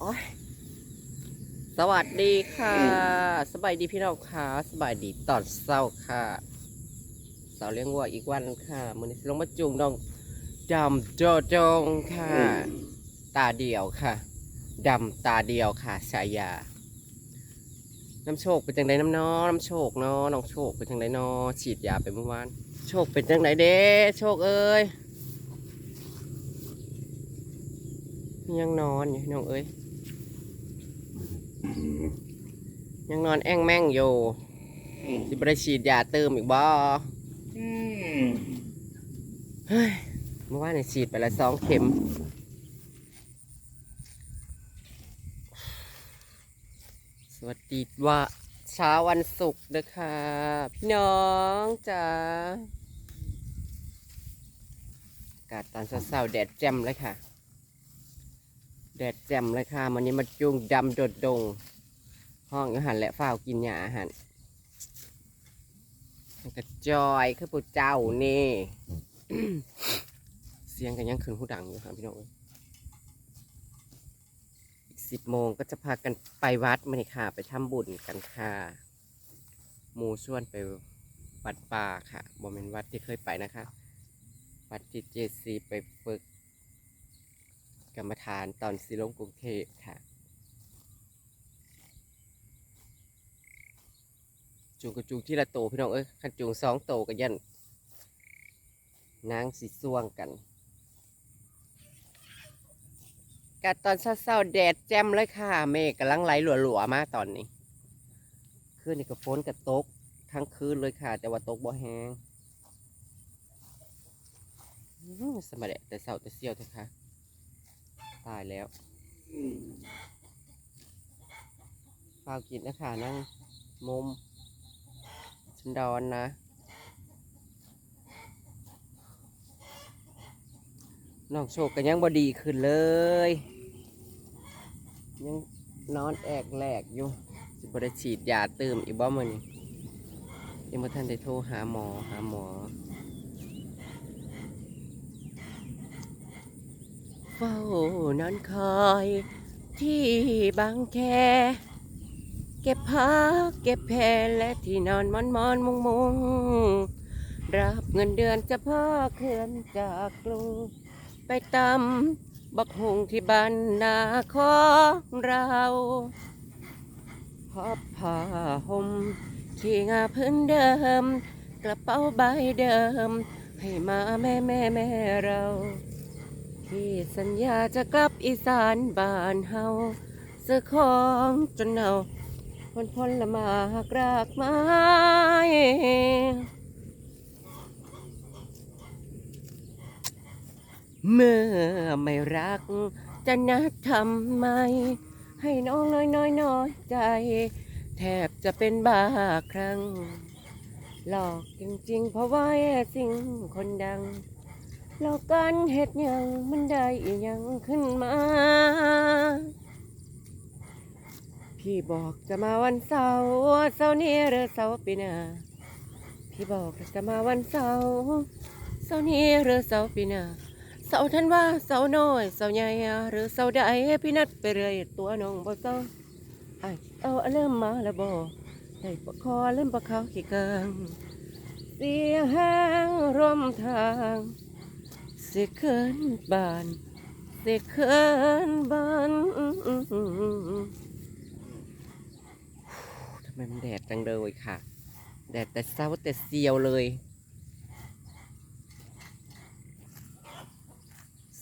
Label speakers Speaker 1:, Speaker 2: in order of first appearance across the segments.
Speaker 1: โอ้ยสวัสดีค่ะ สบายดีพี่น้องค่ะสบายดีตอนเศร้าค่ะเสาร์เลี้ยงวัวอีกวันค่ะมือนี้สิลงมาจูงน้องดำโจจงค่ะ ตาเดียวค่ะดำตาเดียวค่ะฉายา น้ำโชคเป็นจังไดน้ำน้อน้ำโชคเนาะน้องโชคเป็นจังไดน้อฉีดยาไปเมื่อวานโชคเป็นจังไดเด้โชคเอ้ยยังนอนอยู่น้องเอ้ย ยังนอนแอ่งแม่งอยู่สิบได้ฉีดยาเติมอีกบ่เฮ้ยเมื่อวานเนี่ยฉีดไปแล้วสองเข็ม สวัสดีว่าเช้าวันศุกร์นะคะพี่น้องจ้าอากาศตอนเช้าๆแดดแจ่มเลยค่ะ แดดแจ่มเลยค่ะวันนี้มาจุงดำโดดดง ห้องอาหารและฝ้าวกินยาอาหารกระจอยคือปูเจ้านี่ เสียงกันยังคืนหูดังอยู่ค่ะพี่น้องเอ้ยอีกสิบโมงก็จะพากันไปวัดมานี่ค่ะ ไปทำบุญกันค่ะหมูชวนไปวัดป่าค่ะบอมเมนวัดที่เคยไปนะคะ วัดที่เจซีไปฝึก กรรมฐานตอนสิลงกรุงเทพค่ะ จูงกับจูงที่ละโตพี่น้องเอ้ยขันจูงสองโตกันยันนางสีส่วงกันกะตอนเช้าๆแดดแจ่มเลยค่ะ เมฆกำลังไหลหลัวๆมาตอนนี้คืนนี้ก็ฝนกระตกทั้งคืนเลยค่ะ แต่ว่าตกบ่แห้งสมัยแต่เช้าแต่เสี้ยวเถอะค่ะ ตายแล้วฝากกินนะคะนั่งมุมชันดอนนะ น้องโชคก็ยังบดีขึ้นเลย ยังนอนแอกแหลกอยู่สิบได้ฉีดยาเติมอีกบ่มันยังบ่ทันได้โทรหาหมอหาหมอ เฝ้านอนคอย ที่บางแค เก็บพักเก็บแพรและที่นอนมอนมอนมุงมุงรับเงินเดือนจะพ่อเคลื่อนจากกรุงไปตำบักหงที่บ้านนาของเราพอบผ้าห่มขี่งาพื้นเดิม กระเป๋าใบเดิม ให้มาแม่แม่แม่เรา ที่สัญญาจะกลับอีสานบ้านเฮาซื้อของจนเนาพลพลละมากรากไม้เมื่อไม่รัก จะนัดทำไม ให้น้องน้อยน้อยน้อยใจ แทบจะเป็นบ้าครั้ง หลอกจริงๆ เพราะว่าแสิ่งคนดัง หลอกกันเฮ็ดยังมันได้อยังขึ้นมา พี่บอกจะมาวันเสาร์เสาร์นี้หรือเสาร์ปีหน้าพี่บอกจะมาวันเสาร์เสาร์นี้หรือเสาร์ปีหน้าเสาท่านว่าเสาน้อยเสาใหญ่หรือเสาใดพี่นัดไปเรื่อยตัวน้องบ่เศร้าไอเอาเริ่มมาแล้วบ่ได้ปะคอเริ่มปะเขาขี้เกิงเสียแห้งร่มทาง สียเขินบานเสียเขินบานทำไมมันแดดจังเลยค่ะ แดดแต่เช้าแต่เสียวเลย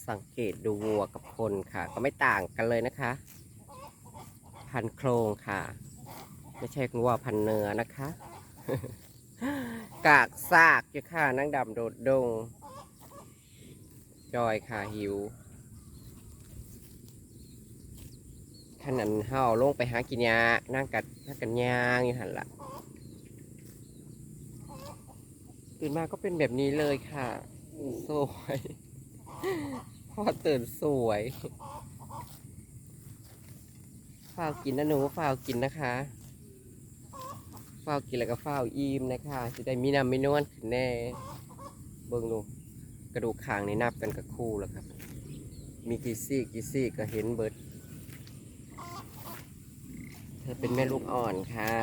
Speaker 1: สังเกตดูวัวกับคนค่ะ ก็ไม่ต่างกันเลยนะคะ พันโครงค่ะ ไม่ใช่วัวพันเนื้อนะคะ กากซากอยู่ค่ะนั่งดำโดดดง จอยค่ะหิวขนาดเฮาลงไปหากินยานั่งกัดนั่งกันยางอยู่หันละตื่นมาก็เป็นแบบนี้เลยค่ะ สวยพ่อตื่นสวยฝ้าวกินนะหนูฝ้าวกินนะคะฝ้าวกินแล้วก็ฝ้าวอิ่มนะคะจะได้มีน้ำมีนวลขึ้นแน่ เบิ่งดู กระดูกคางในนับกันกับคู่แล้วครับ มีกี่ซี่กี่ซี่ก็เห็นเบิด เธอเป็นแม่ลูกอ่อนค่ะ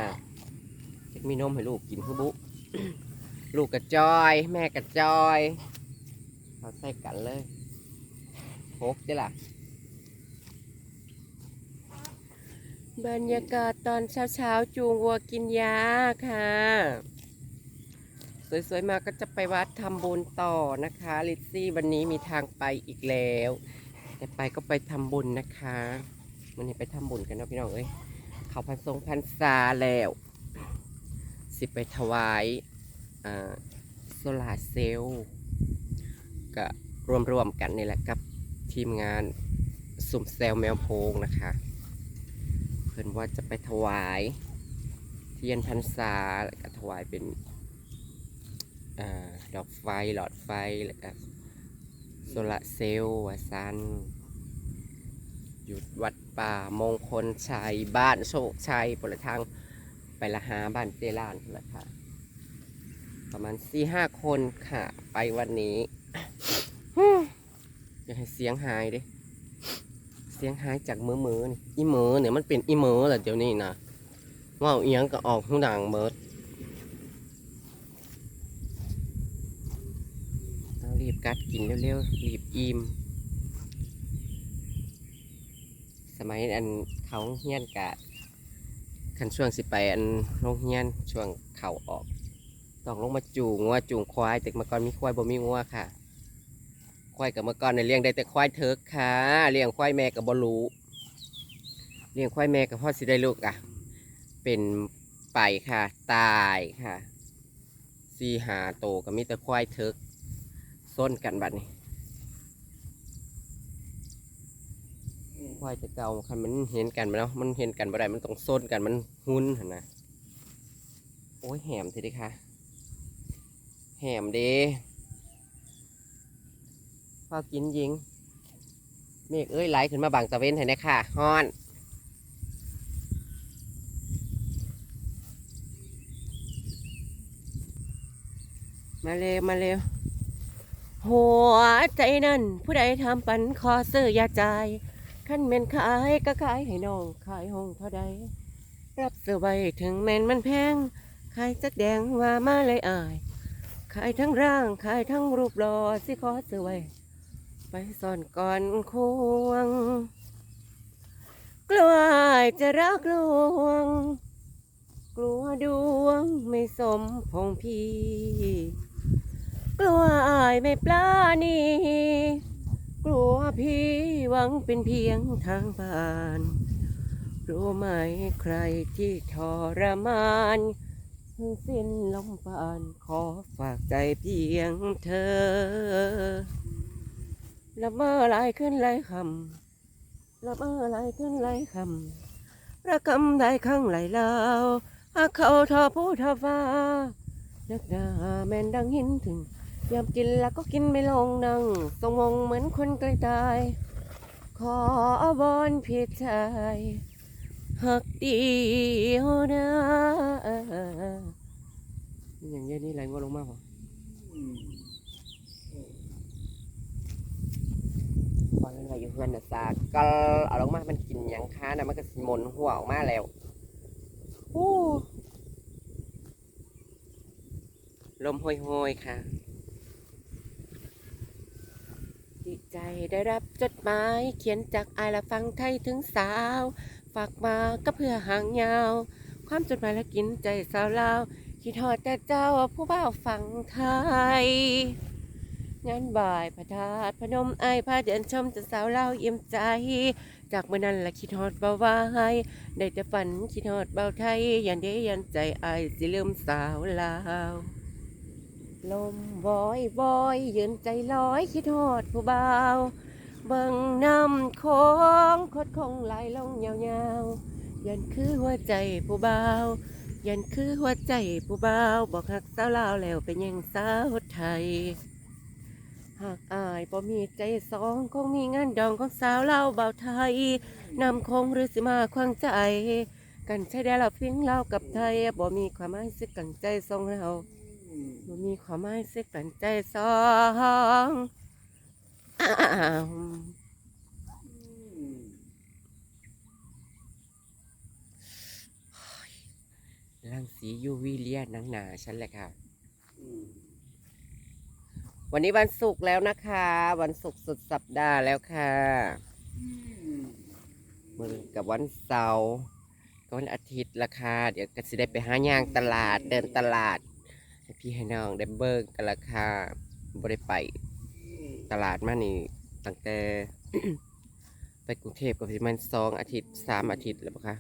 Speaker 1: จะมีนมให้ลูกกินคือบุลูกกระจอย แม่กระจอยเขาใส่กันเลยโคกจ้ะล่ะ บรรยากาศตอนเช้าๆ จูงวัวกินยาค่ะ สวยๆมาก็จะไปวัดทำบุญต่อนะคะลิซซี่วันนี้มีทางไปอีกแล้ว แต่ไปก็ไปทำบุญนะคะวันนี้ไปทำบุญกันเนาะพี่น้องเอ้ยเขาพันทรงพันษาแล้ว สิไปถวายอ่าโซลาเซลล์ก็รวมๆกันนี่แหละกับทีมงานสุ่มเซลแมวโพงนะคะ เพิ่อนว่าจะไปถวาย เทียนพรรษาแล้วก็ถวายเป็น ดอกไฟหลอดไฟแล้วก็โซลาเซลล์วาซันอยู่วัดป่ามงคลชัยบ้านโชคชัยผลทางไปละหาบ้านเจรานนะคะประมาณสี่ห้าคนค่ะ ไปวันนี้อย่าให้เสียงหายด้เสียงหายจากมือมือนี่อีมือเนี่ยมันเป็นอีมือแหละเดี๋ยวนี้นะว่าเอียงก็ออกหูดังเมิดเอารีบ กัดกินเร็วๆรีบอิ่มสมัยอันเขาเฮียนกะคันช่วงสิไปอันโรงเฮียนช่วงเข่าออกต้องลงมาจูงงัวจูงควายแต่เมื่อก่อนมีควายบ่มีงัวค่ะ ควายกับเมื่อก่อนเนี่ยเลี้ยงได้แต่ควายเถิกค่ะเลี้ยงควายแม่กับบรู้เลี้ยงควายแม่กับพ่อสิได้ลูกอะ เป็นไปค่ะ ตายค่ะสีหาโตก็มีแต่ควายเถิก ส้นกันบัดนี้ควายจะเก่าคันมันเห็นกันมาแล้วมันเห็นกันบ่ได้มันต้องส้นกันมันหุ้นนะโอ้ยแหมทีเดีค่ะแหมเด้พอกินยิงเมฆเอ้ยไหลขึ้นมาบังตะเวนให้นะค่ะฮอนมาเร็วมาเร็ว หัวใจนั่น ผู้ใดทำปันขอซื้อยาใจายขั้นเมนขายก็ขายให้น้อง ขายห้องเท่าใดรับเสื้อไว้ถึงแม่นมันแพง ขายจักแดงว่ามาเลยอาย ขายทั้งร่าง ขายทั้งรูปหล่อสิขอซื้อไว้ไปซ่อนก่อนควง กลัวจะรักลวง กลัวดวงไม่สมพงพี่ กลัวอายไม่ปลานีกลัวพี่หวังเป็นเพียงทางผ่าน รู้ไหมใครที่ทรมานทั้งสิ้นลมปานขอฝากใจเพียงเธอละเมอหลายขึ้นหลายคำละเมอหลายขึ้นหลายคำระกำได้ข้างไหลลาวอาเขาทอผู้ทอฟ้านักดาแม่นดังหินถึง ยามกินแล้วก็กินไม่ลงนั่งทรงมงเหมือนคนใกล้ตาย ขอบอนพี่ชายหักเดียวนะอย่างเงี้ยนี่ไหลงวลงมากเหรอตอนนั้นเราอยู่เพื่อนนะซาก็เอาลงมามันกินหยังค้านะมันก็สิหมนหัวออกมาแล้วโอ้ลมโหยๆค่ะ ดีใจได้รับจดหมายเขียนจากอายละฟังไทยถึงสาว ฝากมาก็เพื่อหางยาว ความจดหมายละกินใจสาวลาวคิดทอดแต่เจ้าผู้บ่าวฟังไทยงานบ่ายพระธาตุพนมไอายพาเดินชมจะสาวเล่าเยี่ยมใจ จากเมื่อนั้นละคิดฮอดเบาไว้ได้แต่ฝันคิดฮอดเบาไทย ยันเดยันใจไอสิลืมสาวลาว ลมวอยวอยยืนใจลอยคิดฮอดผู้บ่าวเบิ่งน้ำคงคดคงไหลลงยาวๆ ยันคือหัวใจผู้บ่าวยันคือหัวใจผู้บ่าวบอกหักสาวลาวแล้วเป็นยังสาวไทยหากอายบ่มีใจสองคงมีงานดองของสาวเล่าวเบาไทยนำคงหรือสิมาควางใจ กันใช้ได้เราพิงเล่ากับไทยบ่มีความหมายสึกกันใจสองเรา บ่มีความหมายสึกกันใจสองอ้างสียูวีเลียนังหนาฉันแหละค่ะ วันนี้วันศุกร์แล้วนะคะ วันศุกร์สุดสัปดาห์แล้วค่ะมือกับวันเสาร์กับวันอาทิตย์ละค่ะ เดี๋ยวก็สิได้ไปหาย่างตลาดเดินตลาด ให้พี่ให้น้องได้เบิกกันละค่ะบ่ได้ไปตลาดมานี่ตั้งแต่ ไปกรุงเทพก็ประมาณสองอาทิตย์สามอาทิตย์แล้วปะคะ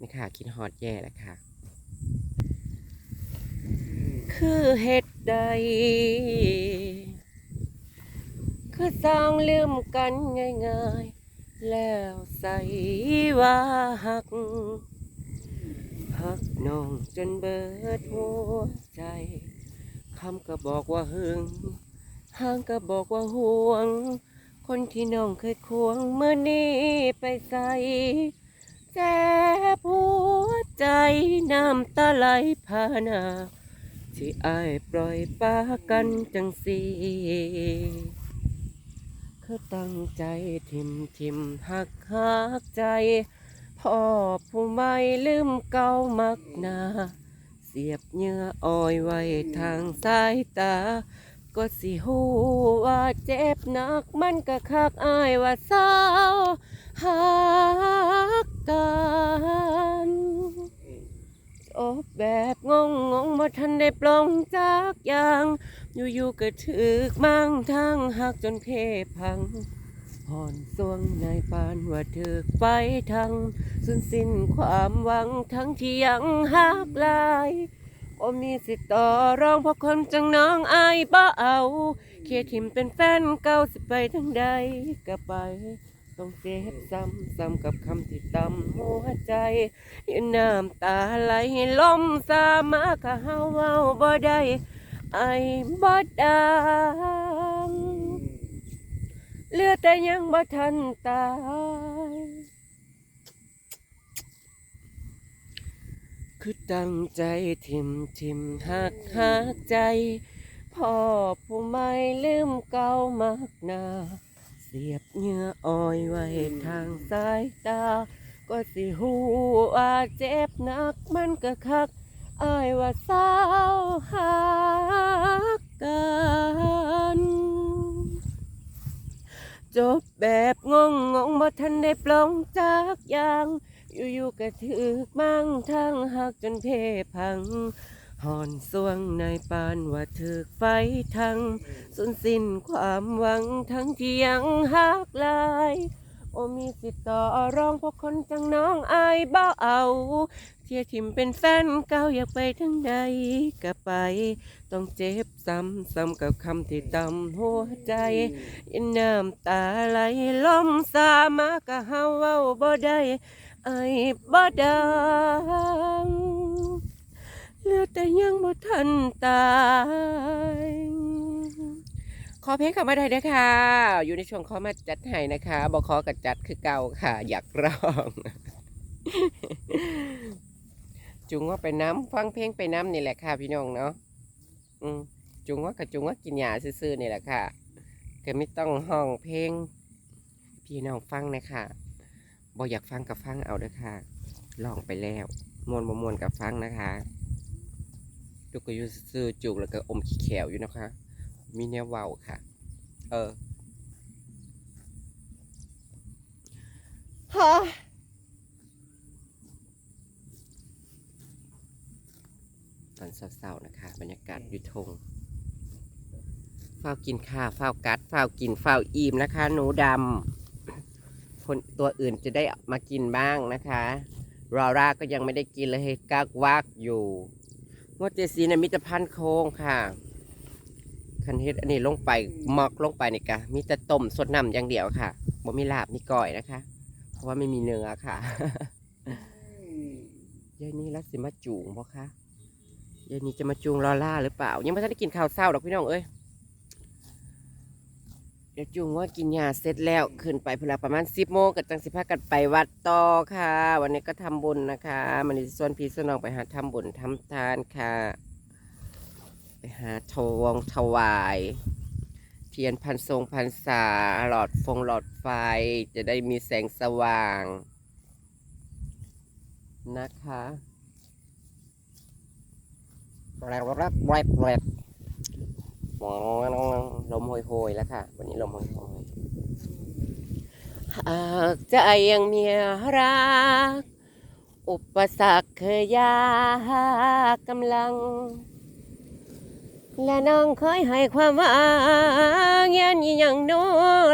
Speaker 1: นี่ค่ะคิดฮอดแย่แล้วค่ะ คือเฮ็ดใด คือสร้างลืมกันง่ายๆ แล้วใส่ว่าหัก หักน้องจนเบิดหัวใจคำก็บอกว่าหึงห่างก็บอกว่าห่วง คนที่น้องเคยควงเมื่อนี้ไปใส่แจ็บหัวใจน้ำตาไหลพานาที่อายปล่อยปากันจังสีคือตั้งใจทิมทิมหักหักใจ พ่อผู้ไม่ลืมเก่ามักนา เสียบเหงื่ออ้อยไว้ทางสายตา ก็สิหูว่าเจ็บหนักมันก็คักอายว่าเศร้าหักกันจบแบบงงงงบ่ทันได้ปลงจากอย่าง อยู่ๆก็ถึกมั่งทางหักจนเพพัง ผ่อนสวงในายปานว่าถึกไปทางสุนสิ้นความหวังทั้งที่ยังหักลายบ่มีสิทธิ์ต่อรองเพราะคนจังน้องอายบ่เอาเคียทิมเป็นแฟนเก่าสิไปทางใดก็ไป ต้องเจ็บซ้ำซ้ำกับคำที่ตำหัวใจยืนน้ำตาไหลลมสามาก็เฮาเว้าบ่ได้ไอ้บ่ไดังเหลือ แต่ยังบ่ทันตายคือตั้งใจทิมทิมหักหักใจพ่อผู้ไม่ลืมเก่ามักนาเสียบเหงื่ออ้อยไว้ทางสายตา ก็สิหูว่าเจ็บหนักมันก็คักอายว่าเศร้าหักกัน จบแบบงงงงบ่ทันได้ปลงจากอย่าง อยู่ๆก็ถึกมั่งทางหักจนเพพังหอนสวงในปานว่าถึกไฟทั้งสุนสิ้นความหวังทั้งที่ยังหักลาย โอมีสิทธิ์ต่อรองเพราะคนจังน้องอายบ่เอา เทียทิมเป็นแฟนเก่าอยากไปทั้งใดก็ไป ต้องเจ็บซ้ำซ้ำกับคำที่ตำหัวใจยินน้ำตาไหลล้มสามากะเฮาเว้าบ่ได้ไอ้บ่ดังเหลือแต่ยังบ่ทันตายขอเพลงเข้ามาได้ด้อค่ะ อยู่ในช่วงขอมาจัดให้นะคะบอกขอกับจัดคือเก่าค่ะ อยากร้อง จุงว่าไปน้ำฟังเพลงไปน้ำนี่แหละค่ะพี่น้องเนาะอืมจุงว่ากับจุงว่ากินยาซื่อๆนี่แหละค่ะก็ไม่ต้องห้องเพลง พี่น้องฟังนะคะบออยากฟังกับฟังเอาเด้อค่ะลองไปแล้วมวนบ่มวนกับฟังนะคะจุกก็อยู่ซื่อจุกแล้วก็อมขี้แขวอยู่นะคะ มีแนวเว้าค่ะ เออ ฮะ ตอนเศร้าๆนะคะ บรรยากาศยุทงเฝ้ากินข้าวเฝ้ากัดเฝ้ากินเฝ้าอิ่มนะคะ หนูดำคนตัวอื่นจะได้มากินบ้างนะคะรอร่าก็ยังไม่ได้กินเลยกากวากอยู่งวดเจซีนะมิตรพันธ์โค้งค่ะ คันเฮ็ดอันนี้ลงไปหมอกลงไปนี่กะมีแต่ต้มสดน้ำอย่างเดียวค่ะบ่มีลาบมีก้อยนะคะ เพราะว่าไม่มีเนื้อค่ะยายนี้แล้วสิมาจูงบ่คะ ยายนี้จะมาจูงลอล่าหรือเปล่า ยังไม่ทันได้กินข้าวเศร้าดอกพี่น้องเอ้ยเดี๋ยวจูงว่ากินยาเสร็จแล้วขึ้นไปเพลาประมาณสิบโมงกับจังสิพากันไปวัดต่อค่ะ วันนี้ก็ทำบุญนะคะมันนี้ส่วนพี่ส่วนน้องไปหาทำบุญทำทานค่ะ ไปหาทวงถวาย เทียนพันทรงพันษาหลอดฟงหลอดไฟจะได้มีแสงสว่างนะคะ แรบแรบแรบแรบมอง ลมโหยๆแล้วค่ะ วันนี้ลมโหยๆหากใจยังมีรัก อุปสรรคเคยยากกำลัง และน้องเคยให้ความหว่างยันยังโน้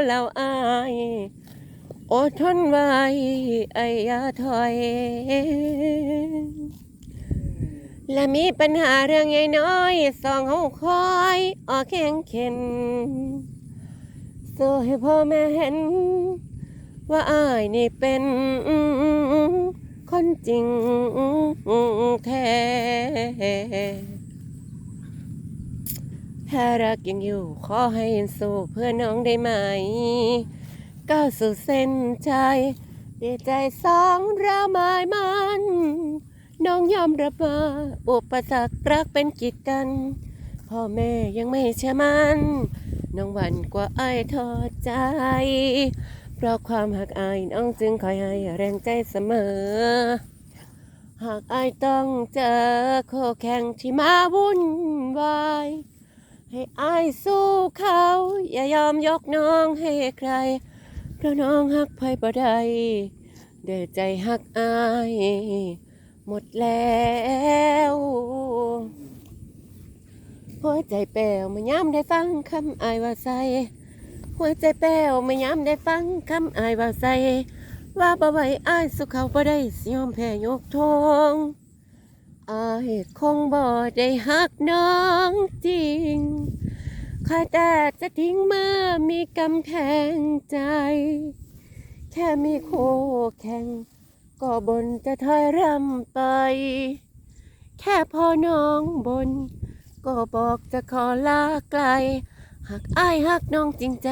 Speaker 1: เราอายอดทนไว้ไอ้ยาถอย และมีปัญหาเรื่องใหญ่น้อยสองเฮาคอยออกแข่งเข็นสู้ให้พ่อแม่เห็น ว่าอ้ายนี่เป็นคนจริงแท้ถ้ารักยังอยู่ขอให้ยังสู้เพื่อน้องได้ไหมก้าวสู่เส้นใจดีใจสองเราหมายมัน น้องยอมรับว่าอุปสรรครักเป็นกีดกัน พ่อแม่ยังไม่เชื่อมันน้องหวันกว่าไอ้ายทอดใจ เพราะความหักอายน้องจึงคอยให้แรงใจเสมอ หากอายต้องเจอโคแข่งที่มาวุ่นวายให้อายสู้เขา อย่ายอมยกน้องให้ใคร เพราะน้องหักไผบ่ได้เด้อใจหักอาย หมดแล้วหัวใจแป้วมาย้ำได้ฟังคำอายว่าใส่หัวใจแป้วมาย้ำได้ฟังคำอายว่าใส่ว่าบ่ไหวอายสุขเขาบ่ได้สิยอมแพ้ยกทงอายคงบ่ได้หักน้องจริงข้าแต่จะทิ้งเมื่อมีกำแพงใจ แค่มีคู่แข่ง ก็บนจะถอยร่ำไป แค่พอน้องบน ก็บอกจะขอลาไกล หากอ้ายหักน้องจริงใจ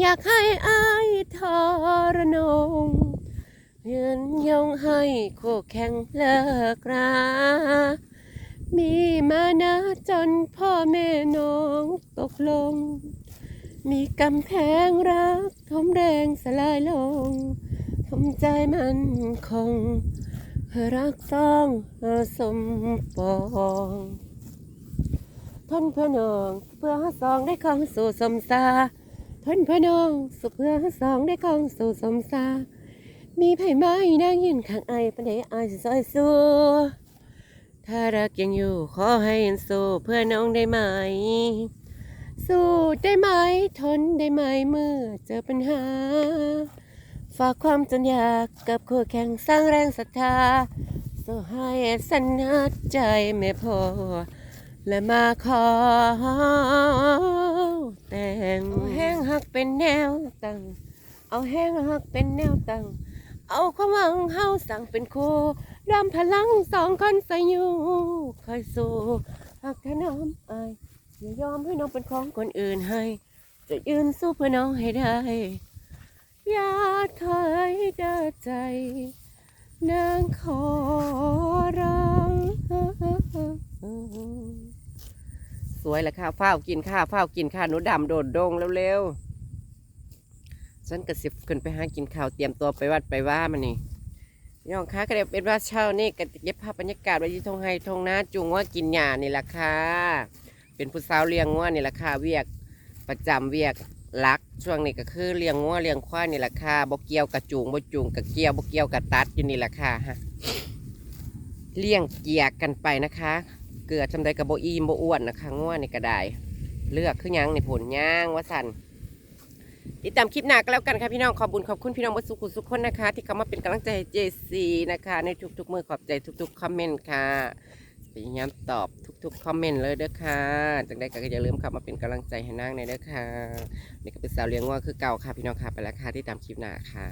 Speaker 1: อยากให้อ้ายทรนงยืนยงให้คู่แข่งเลิกรามีมานะจนพ่อแม่น้องตกลง มีกำแพงรักทมแรงสลายลง ทำใจมันคง รักสองสมปองทนเพื่อนองเพื่อสองได้ของสู่สมสาทนเพื่อนองสุเพื่อสองได้ของสู่สมสามีไผ่ไม้นั่งยืนข้างไอปันเดอายสิซอยสู้ถ้ารักยังอยู่ขอให้ยังสู้เพื่อน้องได้ไหม สู้ได้ไหมทนได้ไหมเมื่อเจอปัญหา ฝากความจนอยากกับคู่แข่งสร้างแรงศรัทธาสู้ให้สัญญาใจไม่พอ และมาขอ แต่งเอาแห้งหักเป็นแนวตั้งเอาแห้งหักเป็นแนวตั้งเอาความหวังเฮาสั่งเป็นคู่รำพลังสองคนใส่อยู่คอยสู้หากถน้อมอายอย่ายอมให้น้องเป็นของคนอื่นให้ จะยืนสู้เพื่อน้องให้ได้ อยากเคยเดินใจ นางขอร้องสวยละค่ะเฝ้ากินข้าวฝ้ากินข้าวหนูดำโดดดงเร็วๆฉันกระสิบขึ้นไปหากินข้าวเตรียมตัวไปวัดไปว่ามันนี่ย่องค้าก็เดี๋ยวเป็นว่าเช้านี่ก็เย็บภาพบรรยากาศไว้ที่ทงไฮทงนาจุงว่ากินหญ้านี่แหละค่ะเป็นผู้สาวเลี้ยงงัวนี่แหละค่ะเวียกประจำเวียก รักช่วงนี้ก็คือเลี้ยงงัวเลี้ยงควายนี่แหละค่ะบ่เกี่ยวกับจูงบ่จูงกับเกี่ยวบ่เกี่ยวกับตัดอยู่นี่แหละค่ะฮะเลี้ยงเกียกกันไปนะคะ เกลือจำได้กับโบอีมโบอ้วนนะคะงัวนี่ก็ได้เลือกคือหยังในผลย่างว่าสันติดตามคลิปหน้าก็แล้วกันค่ะพี่น้องขอบคุญขอบคุณพี่น้องวัสุขุสุขคนนะคะ ที่เข้ามาเป็นกำลังใจเจซีนะคะ ในทุกๆมือขอบใจทุก ๆ คอมเมนต์ค่ะ พยายามตอบทุกๆคอมเมนต์เลยเด้อค่ะจังได้ก็อย่าลืมเข้ามาเป็นกำลังใจให้นางในเด้อค่ะนี่ก็เป็นสาวเลี้ยงว่าคือเก่าค่ะพี่น้องค่ะไปแล้วค่ะที่ตามคลิปหน้าค่ะ